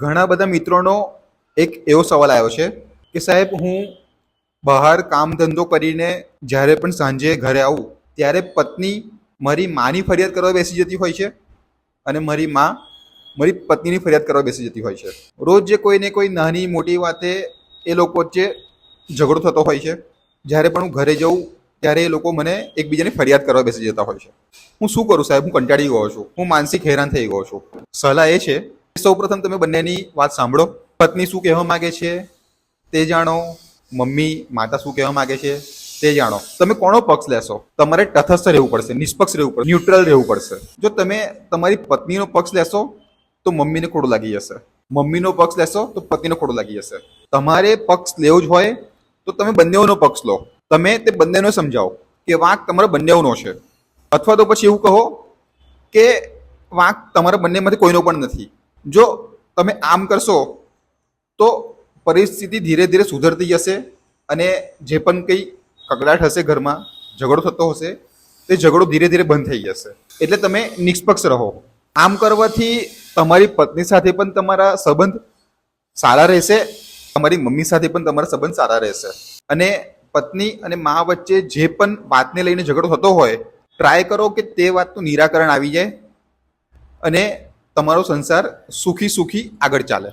ઘણા બધા મિત્રોનો એક એવો સવાલ આવ્યો છે કે સાહેબ, હું બહાર કામ ધંધો કરીને જ્યારે પણ સાંજે ઘરે આવું, ત્યારે પત્ની મારી માની ફરિયાદ કરવા બેસી જતી હોય છે? અને મારી મા મારી પત્નીની ફરિયાદ કરવા બેસી જતી હોય છે? રોજ જે કોઈને કોઈ નાની મોટી વાતે એ લોકો વચ્ચે ઝઘડો થતો હોય છે. જ્યારે પણ હું ઘરે જઉં, ત્યારે એ લોકો મને એકબીજાની ફરિયાદ કરવા બેસી જતા હોય છે. હું શું કરું સાહેબ? હું કંટાળી ગયો છું. હું માનસિક હેરાન થઈ ગયો છું. સલાહ એ છે સૌપ્રથમ તમે બંનેની વાત સાંભળો. પત્ની શું કહેવા માંગે છે? તે જાણો. મમ્મી, માતા શું કહેવા માંગે છે? તે જાણો. તમે કોનો પક્ષ લેશો? તમારે તથસ્થ રહેવું પડશે, નિષ્પક્ષ રહેવું પડશે ન્યુટ્રલ રહેવું પડશે. જો તમે તમારી પત્નીનો પક્ષ લેશો, તો મમ્મીને ખોટું લાગી જશે. મમ્મીનો પક્ષ લેશો, તો પતિનો ખોટું લાગી જશે. તમારે પક્ષ લેવો જ હોય, તો તમે બંનેઓનો પક્ષ લો. તમે તે બંનેનો સમજાવો કે વાંક તમારા બંનેઓનો છે. અથવા તો પછી એવું કહો કે વાંક તમારા બંનેમાંથી કોઈનો પણ નથી. જો તમે આમ કરશો, તો પરિસ્થિતિ ધીરે ધીરે સુધરતી જશે અને જે પણ કંઈ કકડાટ હશે ઘરમાં, ઝઘડો થતો હશે, તે ઝઘડો ધીરે ધીરે બંધ થઈ જશે. એટલે તમે નિષ્પક્ષ રહો. આમ કરવાથી તમારી પત્ની સાથે પણ તમારા સંબંધ સારા રહેશે, તમારી મમ્મી સાથે પણ તમારા સંબંધ સારા રહેશે. અને પત્ની અને મા વચ્ચે જે પણ વાતને લઈને ઝઘડો થતો હોય ટ્રાય કરો કે તે વાતનું નિરાકરણ આવી જાય. અને તમારો સંસાર સુખી સુખી આગળ ચાલે.